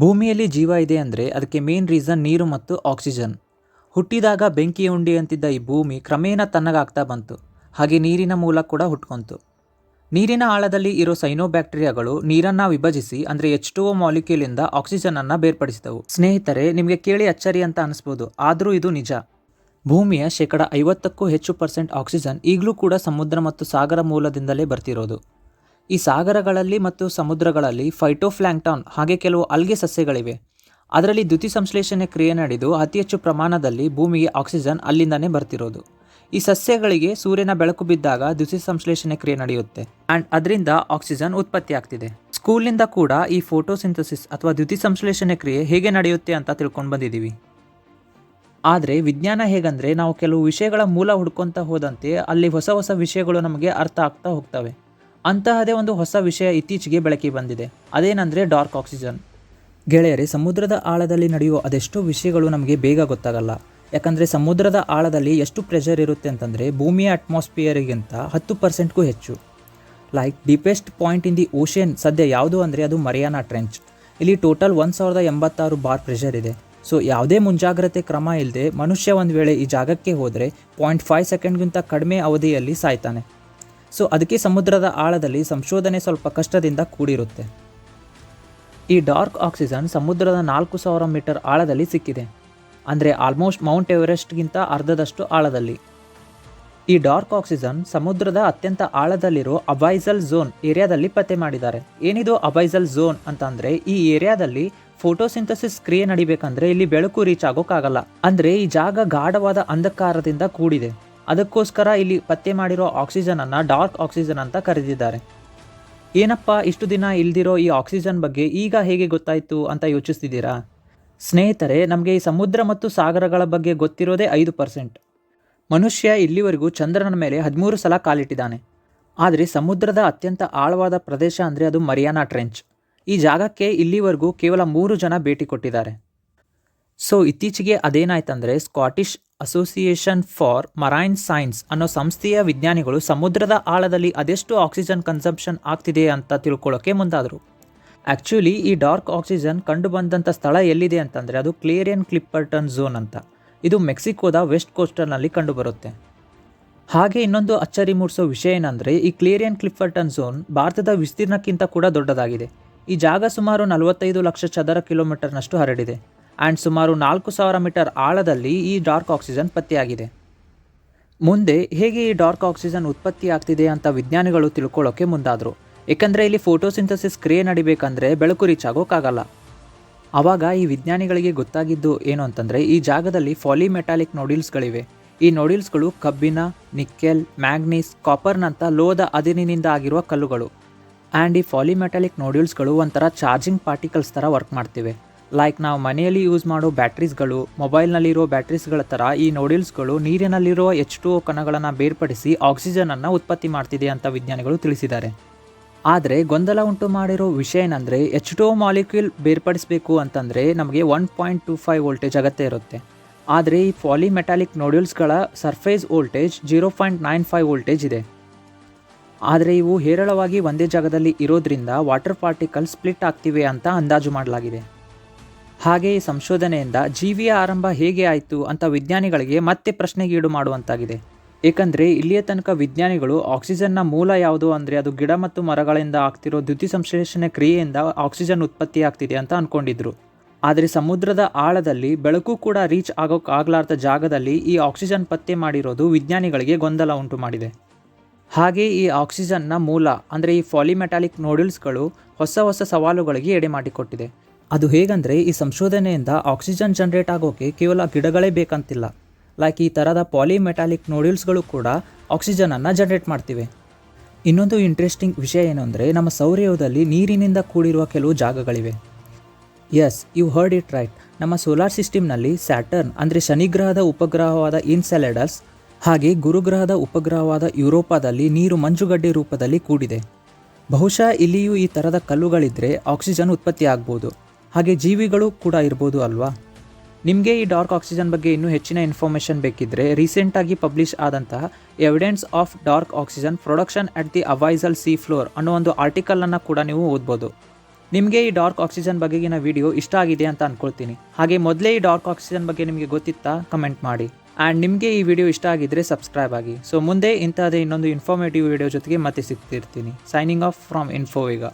ಭೂಮಿಯಲ್ಲಿ ಜೀವ ಇದೆ ಅಂದರೆ ಅದಕ್ಕೆ ಮೇನ್ ರೀಸನ್ ನೀರು ಮತ್ತು ಆಕ್ಸಿಜನ್ ಹುಟ್ಟಿದಾಗ ಬೆಂಕಿ ಉಂಡಿ ಅಂತಿದ್ದ ಈ ಭೂಮಿ ಕ್ರಮೇಣ ತನ್ನಗಾಗ್ತಾ ಬಂತು. ಹಾಗೆ ನೀರಿನ ಮೂಲ ಕೂಡ ಹುಟ್ಕೊಂತು. ನೀರಿನ ಆಳದಲ್ಲಿ ಇರೋ ಬ್ಯಾಕ್ಟೀರಿಯಾಗಳು ನೀರನ್ನು ವಿಭಜಿಸಿ ಅಂದರೆ ಎಚ್ ಟು ಒ ಮಾಲಿಕ್ಯೂಲಿಂದ ಆಕ್ಸಿಜನನ್ನು ಬೇರ್ಪಡಿಸಿದವು. ಸ್ನೇಹಿತರೆ, ನಿಮಗೆ ಕೇಳಿ ಅಚ್ಚರಿ ಅಂತ ಅನಿಸ್ಬೋದು, ಆದರೂ ಇದು ನಿಜ. ಭೂಮಿಯ ಶೇಕಡ ಐವತ್ತಕ್ಕೂ ಹೆಚ್ಚು ಪರ್ಸೆಂಟ್ ಆಕ್ಸಿಜನ್ ಈಗಲೂ ಕೂಡ ಸಮುದ್ರ ಮತ್ತು ಸಾಗರ ಮೂಲದಿಂದಲೇ ಬರ್ತಿರೋದು. ಈ ಸಾಗರಗಳಲ್ಲಿ ಮತ್ತು ಸಮುದ್ರಗಳಲ್ಲಿ ಫೈಟೋಫ್ಲ್ಯಾಂಕ್ಟಾನ್ ಹಾಗೆ ಕೆಲವು ಅಲ್ಗೆ ಸಸ್ಯಗಳಿವೆ. ಅದರಲ್ಲಿ ದ್ಯುತಿ ಸಂಶ್ಲೇಷಣೆ ಕ್ರಿಯೆ ನಡೆದು ಅತಿ ಹೆಚ್ಚು ಪ್ರಮಾಣದಲ್ಲಿ ಭೂಮಿಗೆ ಆಕ್ಸಿಜನ್ ಅಲ್ಲಿಂದನೇ ಬರ್ತಿರೋದು. ಈ ಸಸ್ಯಗಳಿಗೆ ಸೂರ್ಯನ ಬೆಳಕು ಬಿದ್ದಾಗ ದ್ಯುತಿ ಸಂಶ್ಲೇಷಣೆ ಕ್ರಿಯೆ ನಡೆಯುತ್ತೆ ಆ್ಯಂಡ್ ಅದರಿಂದ ಆಕ್ಸಿಜನ್ ಉತ್ಪತ್ತಿ ಆಗ್ತಿದೆ. ಸ್ಕೂಲಿಂದ ಕೂಡ ಈ ಫೋಟೋಸಿಂಥಸಿಸ್ ಅಥವಾ ದ್ಯುತಿ ಸಂಶ್ಲೇಷಣೆ ಕ್ರಿಯೆ ಹೇಗೆ ನಡೆಯುತ್ತೆ ಅಂತ ತಿಳ್ಕೊಂಡು ಬಂದಿದ್ದೀವಿ. ಆದರೆ ವಿಜ್ಞಾನ ಹೇಗಂದರೆ ನಾವು ಕೆಲವು ವಿಷಯಗಳ ಮೂಲ ಹುಡ್ಕೊತಾ ಹೋದಂತೆ ಅಲ್ಲಿ ಹೊಸ ಹೊಸ ವಿಷಯಗಳು ನಮಗೆ ಅರ್ಥ ಆಗ್ತಾ ಹೋಗ್ತವೆ. ಅಂತಹದೇ ಒಂದು ಹೊಸ ವಿಷಯ ಇತ್ತೀಚೆಗೆ ಬೆಳಕಿಗೆ ಬಂದಿದೆ. ಅದೇನೆಂದರೆ ಡಾರ್ಕ್ ಆಕ್ಸಿಜನ್. ಗೆಳೆಯರೆ, ಸಮುದ್ರದ ಆಳದಲ್ಲಿ ನಡೆಯುವ ಅದೆಷ್ಟೋ ವಿಷಯಗಳು ನಮಗೆ ಬೇಗ ಗೊತ್ತಾಗಲ್ಲ. ಯಾಕಂದರೆ ಸಮುದ್ರದ ಆಳದಲ್ಲಿ ಎಷ್ಟು ಪ್ರೆಷರ್ ಇರುತ್ತೆ ಅಂತಂದರೆ ಭೂಮಿಯ ಅಟ್ಮಾಸ್ಫಿಯರಿಗಿಂತ ಹತ್ತು ಪರ್ಸೆಂಟ್ಗೂ ಹೆಚ್ಚು. Like deepest point in the ocean ಸದ್ಯ ಯಾವುದು ಅಂದರೆ ಅದು ಮರಿಯಾನಾ ಟ್ರೆಂಚ್ ಇಲ್ಲಿ ಟೋಟಲ್ ಒಂದು ಸಾವಿರದ ಎಂಬತ್ತಾರು ಬಾರ್ ಪ್ರೆಷರ್ ಇದೆ. ಸೊ ಯಾವುದೇ ಮುಂಜಾಗ್ರತೆ ಕ್ರಮ ಇಲ್ಲದೆ ಮನುಷ್ಯ ಒಂದು ವೇಳೆ ಈ ಜಾಗಕ್ಕೆ ಹೋದರೆ ಪಾಯಿಂಟ್ ಫೈವ್ ಸೆಕೆಂಡ್ಗಿಂತ ಕಡಿಮೆ ಅವಧಿಯಲ್ಲಿ ಸಾಯ್ತಾನೆ. ಸೊ ಅದಕ್ಕೆ ಸಮುದ್ರದ ಆಳದಲ್ಲಿ ಸಂಶೋಧನೆ ಸ್ವಲ್ಪ ಕಷ್ಟದಿಂದ ಕೂಡಿರುತ್ತೆ. ಈ ಡಾರ್ಕ್ ಆಕ್ಸಿಜನ್ ಸಮುದ್ರದ ನಾಲ್ಕು ಸಾವಿರ ಮೀಟರ್ ಆಳದಲ್ಲಿ ಸಿಕ್ಕಿದೆ. ಅಂದರೆ ಆಲ್ಮೋಸ್ಟ್ ಮೌಂಟ್ ಎವರೆಸ್ಟ್ಗಿಂತ ಅರ್ಧದಷ್ಟು ಆಳದಲ್ಲಿ. ಈ ಡಾರ್ಕ್ ಆಕ್ಸಿಜನ್ ಸಮುದ್ರದ ಅತ್ಯಂತ ಆಳದಲ್ಲಿರೋ ಅಬೈಸಲ್ ಝೋನ್ ಏರಿಯಾದಲ್ಲಿ ಪತ್ತೆ ಮಾಡಿದ್ದಾರೆ. ಏನಿದು ಅಬೈಸಲ್ ಝೋನ್ ಅಂತಂದರೆ ಈ ಏರಿಯಾದಲ್ಲಿ ಫೋಟೋಸಿಂಥಸಿಸ್ ಕ್ರಿಯೆ ನಡಿಬೇಕಂದ್ರೆ ಇಲ್ಲಿ ಬೆಳಕು ರೀಚ್ ಆಗೋಕ್ಕಾಗಲ್ಲ. ಅಂದರೆ ಈ ಜಾಗ ಗಾಢವಾದ ಅಂಧಕಾರದಿಂದ ಕೂಡಿದೆ. ಅದಕ್ಕೋಸ್ಕರ ಇಲ್ಲಿ ಪತ್ತೆ ಮಾಡಿರೋ ಆಕ್ಸಿಜನನ್ನು ಡಾರ್ಕ್ ಆಕ್ಸಿಜನ್ ಅಂತ ಕರೆದಿದ್ದಾರೆ. ಏನಪ್ಪ ಇಷ್ಟು ದಿನ ಇಲ್ದಿರೋ ಈ ಆಕ್ಸಿಜನ್ ಬಗ್ಗೆ ಈಗ ಹೇಗೆ ಗೊತ್ತಾಯಿತು ಅಂತ ಯೋಚಿಸ್ತಿದ್ದೀರಾ? ಸ್ನೇಹಿತರೆ, ನಮಗೆ ಈ ಸಮುದ್ರ ಮತ್ತು ಸಾಗರಗಳ ಬಗ್ಗೆ ಗೊತ್ತಿರೋದೇ ಐದು ಪರ್ಸೆಂಟ್. ಮನುಷ್ಯ ಇಲ್ಲಿವರೆಗೂ ಚಂದ್ರನ ಮೇಲೆ ಹದಿಮೂರು ಸಲ ಕಾಲಿಟ್ಟಿದ್ದಾನೆ. ಆದರೆ ಸಮುದ್ರದ ಅತ್ಯಂತ ಆಳವಾದ ಪ್ರದೇಶ ಅಂದರೆ ಅದು ಮರಿಯಾನಾ ಟ್ರೆಂಚ್. ಈ ಜಾಗಕ್ಕೆ ಇಲ್ಲಿವರೆಗೂ ಕೇವಲ ಮೂರು ಜನ ಭೇಟಿ ಕೊಟ್ಟಿದ್ದಾರೆ. ಸೊ, ಇತ್ತೀಚೆಗೆ ಅದೇನಾಯ್ತಂದರೆ Scottish association for marine science ಅನ್ನೋ ಸಂಸ್ಥೆಯ ವಿಜ್ಞಾನಿಗಳು ಸಮುದ್ರದ ಆಳದಲ್ಲಿ ಅದೆಷ್ಟು ಆಕ್ಸಿಜನ್ ಕನ್ಸಂಪ್ಷನ್ ಆಗ್ತಿದೆ ಅಂತ ತಿಳ್ಕೊಳ್ಳೋಕೆ ಮುಂದಾದರು. ಆ್ಯಕ್ಚುಲಿ ಈ ಡಾರ್ಕ್ ಆಕ್ಸಿಜನ್ ಕಂಡು ಬಂದಂಥ ಸ್ಥಳ ಎಲ್ಲಿದೆ ಅಂತಂದರೆ ಅದು ಕ್ಲೇರಿಯನ್ ಕ್ಲಿಪ್ಪರ್ಟನ್ ಝೋನ್ ಅಂತ. ಇದು ಮೆಕ್ಸಿಕೋದ ವೆಸ್ಟ್ ಕೋಸ್ಟರ್ನಲ್ಲಿ ಕಂಡುಬರುತ್ತೆ. ಹಾಗೆ ಇನ್ನೊಂದು ಅಚ್ಚರಿ ಮೂಡಿಸೋ ವಿಷಯ ಏನಂದರೆ ಈ ಕ್ಲೇರಿಯನ್ ಕ್ಲಿಪ್ಪರ್ಟನ್ ಝೋನ್ ಭಾರತದ ವಿಸ್ತೀರ್ಣಕ್ಕಿಂತ ಕೂಡ ದೊಡ್ಡದಾಗಿದೆ. ಈ ಜಾಗ ಸುಮಾರು ನಲವತ್ತೈದು ಲಕ್ಷ ಚದರ ಕಿಲೋಮೀಟರ್ನಷ್ಟು ಹರಡಿದೆ. ಆ್ಯಂಡ್ ಸುಮಾರು ನಾಲ್ಕು ಸಾವಿರ ಮೀಟರ್ ಆಳದಲ್ಲಿ ಈ ಡಾರ್ಕ್ ಆಕ್ಸಿಜನ್ ಪತ್ತೆಯಾಗಿದೆ. ಮುಂದೆ ಹೇಗೆ ಈ ಡಾರ್ಕ್ ಆಕ್ಸಿಜನ್ ಉತ್ಪತ್ತಿ ಆಗ್ತಿದೆ ಅಂತ ವಿಜ್ಞಾನಿಗಳು ತಿಳ್ಕೊಳ್ಳೋಕೆ ಮುಂದಾದರು. ಏಕೆಂದರೆ ಇಲ್ಲಿ ಫೋಟೋಸಿಂಥಸಿಸ್ ಕ್ರಿಯೆ ನಡಿಬೇಕಂದ್ರೆ ಬೆಳಕು ರೀಚ್ ಆಗೋಕ್ಕಾಗಲ್ಲ ಆವಾಗ ಈ ವಿಜ್ಞಾನಿಗಳಿಗೆ ಗೊತ್ತಾಗಿದ್ದು ಏನು ಅಂತಂದರೆ ಈ ಜಾಗದಲ್ಲಿ ಫಾಲಿಮೆಟಾಲಿಕ್ ನೋಡಿಲ್ಸ್ಗಳಿವೆ ಈ ನೋಡಿಲ್ಸ್ಗಳು ಕಬ್ಬಿನ, ನಿಕ್ಕೆಲ್, ಮ್ಯಾಗ್ನೀಸ್, ಕಾಪರ್ನಂಥ ಲೋಹದ ಅದಿರಿನಿಂದ ಆಗಿರುವ ಕಲ್ಲುಗಳು. ಆ್ಯಂಡ್ ಈ ಫಾಲಿಮೆಟಾಲಿಕ್ ನೋಡ್ಯೂಲ್ಸ್ಗಳು ಒಂಥರ ಚಾರ್ಜಿಂಗ್ ಪಾರ್ಟಿಕಲ್ಸ್ ಥರ ವರ್ಕ್ ಮಾಡ್ತಿವೆ. ಲೈಕ್ ನಾವು ಮನೆಯಲ್ಲಿ ಯೂಸ್ ಮಾಡೋ ಬ್ಯಾಟ್ರೀಸ್ಗಳು ಮೊಬೈಲ್ನಲ್ಲಿರೋ ಬ್ಯಾಟ್ರೀಸ್ಗಳ ಥರ ಈ ನೋಡಿಲ್ಸ್ಗಳು ನೀರಿನಲ್ಲಿರೋ ಎಚ್ ಟು ಕಣಗಳನ್ನು ಬೇರ್ಪಡಿಸಿ ಆಕ್ಸಿಜನನ್ನು ಉತ್ಪತ್ತಿ ಮಾಡ್ತಿದೆ ಅಂತ ವಿಜ್ಞಾನಿಗಳು ತಿಳಿಸಿದ್ದಾರೆ. ಆದರೆ ಗೊಂದಲ ಉಂಟು ಮಾಡಿರೋ ವಿಷಯ ಏನಂದರೆ ಎಚ್ ಟು ಮಾಲಿಕ್ಯೂಲ್ ಬೇರ್ಪಡಿಸಬೇಕು ಅಂತಂದರೆ ನಮಗೆ one point two five voltage ಅಗತ್ಯ ಇರುತ್ತೆ. ಆದರೆ ಈ polymetallic ನೋಡ್ಯೂಲ್ಸ್ಗಳ surface voltage zero point nine five voltage ಇದೆ. ಆದರೆ ಇವು ಹೇರಳವಾಗಿ ಒಂದೇ ಜಾಗದಲ್ಲಿ ಇರೋದ್ರಿಂದ ವಾಟರ್ ಪಾರ್ಟಿಕಲ್ ಸ್ಪ್ಲಿಟ್ ಆಗ್ತಿವೆ ಅಂತ ಅಂದಾಜು ಮಾಡಲಾಗಿದೆ. ಹಾಗೆ ಈ ಸಂಶೋಧನೆಯಿಂದ ಜೀವಿಯ ಆರಂಭ ಹೇಗೆ ಆಯಿತು ಅಂತ ವಿಜ್ಞಾನಿಗಳಿಗೆ ಮತ್ತೆ ಪ್ರಶ್ನೆಗೀಡು ಮಾಡುವಂತಾಗಿದೆ. ಏಕೆಂದರೆ ಇಲ್ಲಿಯ ತನಕ ವಿಜ್ಞಾನಿಗಳು ಆಕ್ಸಿಜನ್ನ ಮೂಲ ಯಾವುದು ಅಂದರೆ ಅದು ಗಿಡ ಮತ್ತು ಮರಗಳಿಂದ ಆಗ್ತಿರೋ ದ್ಯುತಿ ಸಂಶ್ಲೇಷಣೆ ಕ್ರಿಯೆಯಿಂದ ಆಕ್ಸಿಜನ್ ಉತ್ಪತ್ತಿ ಆಗ್ತಿದೆ ಅಂತ ಅಂದ್ಕೊಂಡಿದ್ರು ಆದರೆ ಸಮುದ್ರದ ಆಳದಲ್ಲಿ ಬೆಳಕು ಕೂಡ ರೀಚ್ ಆಗೋಕ್ಕಾಗಲಾರ್ದ ಜಾಗದಲ್ಲಿ ಈ ಆಕ್ಸಿಜನ್ ಪತ್ತೆ ಮಾಡಿರೋದು ವಿಜ್ಞಾನಿಗಳಿಗೆ ಗೊಂದಲ ಉಂಟು ಮಾಡಿದೆ. ಹಾಗೆ ಈ ಆಕ್ಸಿಜನ್ನ ಮೂಲ ಅಂದರೆ ಈ ಫಾಲಿಮೆಟಾಲಿಕ್ ನೋಡಿಲ್ಸ್ಗಳು ಹೊಸ ಹೊಸ ಸವಾಲುಗಳಿಗೆ ಎಡೆ ಮಾಡಿಕೊಟ್ಟಿದೆ. ಅದು ಹೇಗಂದರೆ ಈ ಸಂಶೋಧನೆಯಿಂದ ಆಕ್ಸಿಜನ್ ಜನರೇಟ್ ಆಗೋಕೆ ಕೇವಲ ಗಿಡಗಳೇ ಬೇಕಂತಿಲ್ಲ. ಲೈಕ್ ಈ ಥರದ ಪಾಲಿಮೆಟಾಲಿಕ್ ನೋಡ್ಯೂಲ್ಸ್ಗಳು ಕೂಡ ಆಕ್ಸಿಜನನ್ನು ಜನರೇಟ್ ಮಾಡ್ತಿವೆ. ಇನ್ನೊಂದು ಇಂಟ್ರೆಸ್ಟಿಂಗ್ ವಿಷಯ ಏನು ಅಂದರೆ ನಮ್ಮ ಸೌರ್ಯದಲ್ಲಿ ನೀರಿನಿಂದ ಕೂಡಿರುವ ಕೆಲವು ಜಾಗಗಳಿವೆ. Yes you heard it right ನಮ್ಮ ಸೋಲಾರ್ ಸಿಸ್ಟಮ್ನಲ್ಲಿ ಸ್ಯಾಟರ್ನ್ ಅಂದರೆ ಶನಿಗ್ರಹದ ಉಪಗ್ರಹವಾದ ಇನ್ಸೆಲೆಡಸ್ ಹಾಗೆ ಗುರುಗ್ರಹದ ಉಪಗ್ರಹವಾದ ಯುರೋಪಾದಲ್ಲಿ ನೀರು ಮಂಜುಗಡ್ಡೆ ರೂಪದಲ್ಲಿ ಕೂಡಿದೆ. ಬಹುಶಃ ಇಲ್ಲಿಯೂ ಈ ಥರದ ಕಲ್ಲುಗಳಿದ್ದರೆ ಆಕ್ಸಿಜನ್ ಉತ್ಪತ್ತಿ ಆಗ್ಬೋದು. ಹಾಗೆ ಜೀವಿಗಳು ಕೂಡ ಇರ್ಬೋದು ಅಲ್ವಾ? ನಿಮಗೆ ಈ ಡಾರ್ಕ್ ಆಕ್ಸಿಜನ್ ಬಗ್ಗೆ ಇನ್ನೂ ಹೆಚ್ಚಿನ ಇನ್ಫಾರ್ಮೇಷನ್ ಬೇಕಿದ್ದರೆ ರೀಸೆಂಟಾಗಿ ಪಬ್ಲಿಷ್ ಆದಂತಹ evidence of dark oxygen production at the abyssal sea floor ಅನ್ನೋ ಒಂದು ಆರ್ಟಿಕಲನ್ನು ಕೂಡ ನೀವು ಓದ್ಬೋದು. ನಿಮಗೆ ಈ ಡಾರ್ಕ್ ಆಕ್ಸಿಜನ್ ಬಗೆಗಿನ ವಿಡಿಯೋ ಇಷ್ಟ ಆಗಿದೆ ಅಂತ ಅಂದ್ಕೊಳ್ತೀನಿ ಹಾಗೆ ಮೊದಲೇ ಈ ಡಾರ್ಕ್ ಆಕ್ಸಿಜನ್ ಬಗ್ಗೆ ನಿಮಗೆ ಗೊತ್ತಿತ್ತಾ ಕಮೆಂಟ್ ಮಾಡಿ. ಆ್ಯಂಡ್ ನಿಮಗೆ ಈ ವಿಡಿಯೋ ಇಷ್ಟ ಆಗಿದ್ದರೆ ಸಬ್ಸ್ಕ್ರೈಬ್ ಆಗಿ. ಸೊ ಮುಂದೆ ಇಂತಹದೇ ಇನ್ನೊಂದು ಇನ್ಫಾರ್ಮೇಟಿವ್ ವಿಡಿಯೋ ಜೊತೆಗೆ ಮತ್ತೆ ಸಿಗ್ತಿರ್ತೀನಿ. Signing off from ಇನ್ಫೋವೇಗ